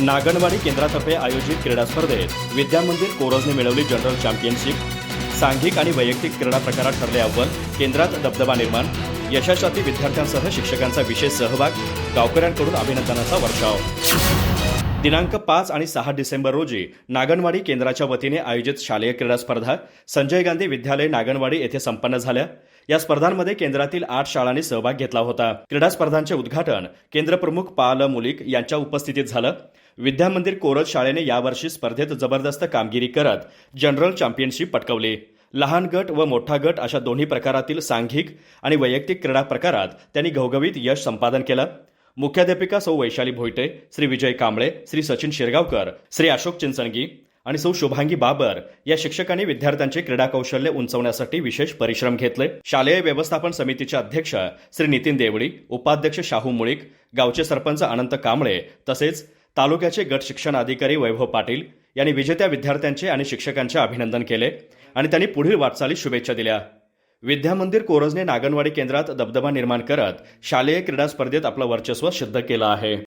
नागणवाडी केंद्रातर्फे आयोजित क्रीडा स्पर्धेत विद्यामंदिर कोरजने मिळवली जनरल चॅम्पियनशिप. सांघिक आणि वैयक्तिक क्रीडा प्रकारात ठरले अव्वल केंद्रात दबदबा निर्माण. यशासाठी विद्यार्थ्यांसह शिक्षकांचा विशेष सहभाग. गावकऱ्यांकडून अभिनंदनाचा वर्षाव. दिनांक पाच आणि सहा डिसेंबर रोजी नागणवाडी केंद्राच्या वतीने आयोजित शालेय क्रीडा स्पर्धा संजय गांधी विद्यालय नागणवाडी येथे संपन्न झाल्या. या स्पर्धांमध्ये केंद्रातील आठ शाळांनी सहभाग घेतला होता. क्रीडा स्पर्धांचे उद्घाटन केंद्रप्रमुख पाल मुलिक यांच्या उपस्थितीत झालं. विद्यामंदिर कोरज शाळेने यावर्षी स्पर्धेत जबरदस्त कामगिरी करत जनरल चॅम्पियनशिप पटकवली. लहान गट व मोठा गट अशा दोन्ही प्रकारातील सांघिक आणि वैयक्तिक क्रीडा प्रकारात त्यांनी घवघवीत यश संपादन केलं. मुख्याध्यापिका सौ वैशाली भोईटे श्री विजय कांबळे श्री सचिन शिरगावकर श्री अशोक चिंचणगी आणि सौ शुभांगी बाबर या शिक्षकांनी विद्यार्थ्यांचे क्रीडा कौशल्य उंचवण्यासाठी विशेष परिश्रम घेतले. शालेय व्यवस्थापन समितीचे अध्यक्ष श्री नितीन देवडी उपाध्यक्ष शाहू मुळीक गावचे सरपंच अनंत कांबळे तसेच तालुक्याचे गट शिक्षण अधिकारी वैभव पाटील यांनी विजेत्या विद्यार्थ्यांचे आणि शिक्षकांचे अभिनंदन केले आणि त्यांनी पुढील वाटचालीस शुभेच्छा दिल्या. विद्यामंदिर कोरजने नागनवाडी केंद्रात दबदबा निर्माण करत शालेय क्रीडा स्पर्धेत आपलं वर्चस्व सिद्ध केलं आहे.